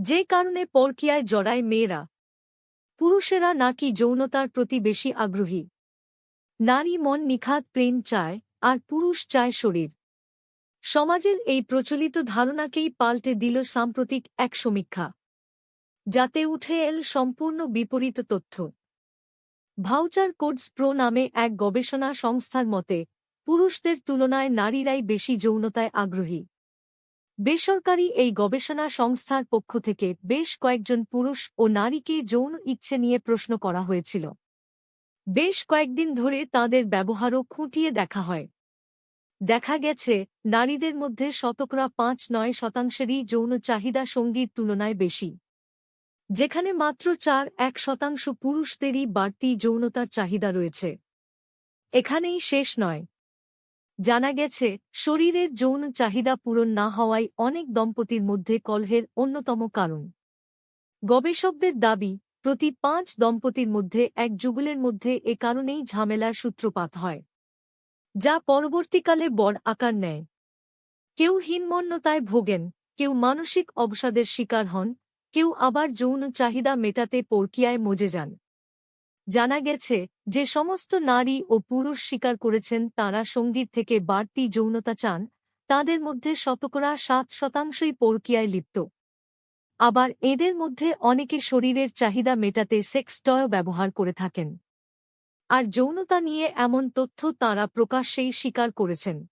যে কারণে পরকিয়ায় জড়ায় মেয়েরা। পুরুষেরা নাকি যৌনতার প্রতি বেশি আগ্রহী। নারী মন নিখাত, প্রেম চায়, আর পুরুষ চায় শরীর। সমাজের এই প্রচলিত ধারণাকেই পাল্টে দিল সাম্প্রতিক এক সমীক্ষা। যাতে উঠে এল সম্পূর্ণ বিপরীত তথ্য। ভাউচার কোডস প্রো নামে এক গবেষণা সংস্থার মতে, পুরুষদের তুলনায় নারীরাই বেশি যৌনতায় আগ্রহী। বেসরকারি এই গবেষণা সংস্থার পক্ষ থেকে বেশ কয়েকজন পুরুষ ও নারীকে যৌন ইচ্ছে নিয়ে প্রশ্ন করা হয়েছিল। বেশ কয়েকদিন ধরে তাদের ব্যবহারও খুঁটিয়ে দেখা হয়। দেখা গেছে, নারীদের মধ্যে শতকরা পাঁচ নয় শতাংশেরই যৌন চাহিদা সঙ্গীর তুলনায় বেশি। যেখানে মাত্র চার এক শতাংশ পুরুষদেরই বাড়তি যৌনতার চাহিদা রয়েছে। এখানেই শেষ নয়। জানা গেছে, শরীরের যৌন চাহিদা পূরণ না হওয়াই অনেক দম্পতির মধ্যে কলহের অন্যতম কারণ। গবেষকদের দাবি, প্রতি পাঁচ দম্পতির মধ্যে এক যুগলের মধ্যে এ কারণেই ঝামেলার সূত্রপাত হয়, যা পরবর্তীকালে বড় আকার নেয়। কেউ হীনমন্যতায় ভোগেন, কেউ মানসিক অবসাদের শিকার হন, কেউ আবার যৌন চাহিদা মেটাতে পরকিয়ায় মজে যান। জানা গেছে যে সমস্ত নারী ও পুরুষ স্বীকার করেছেন তাঁরা সঙ্গীর থেকে বাড়তি যৌনতা চান, তাদের মধ্যে শতকরা সাত শতাংশই পরকিয়ায় লিপ্ত। আবার এদের মধ্যে অনেকে শরীরের চাহিদা মেটাতে সেক্স টয় ব্যবহার করে থাকেন। আর যৌনতা নিয়ে এমন তথ্য তাঁরা প্রকাশ্যেই স্বীকার করেছেন।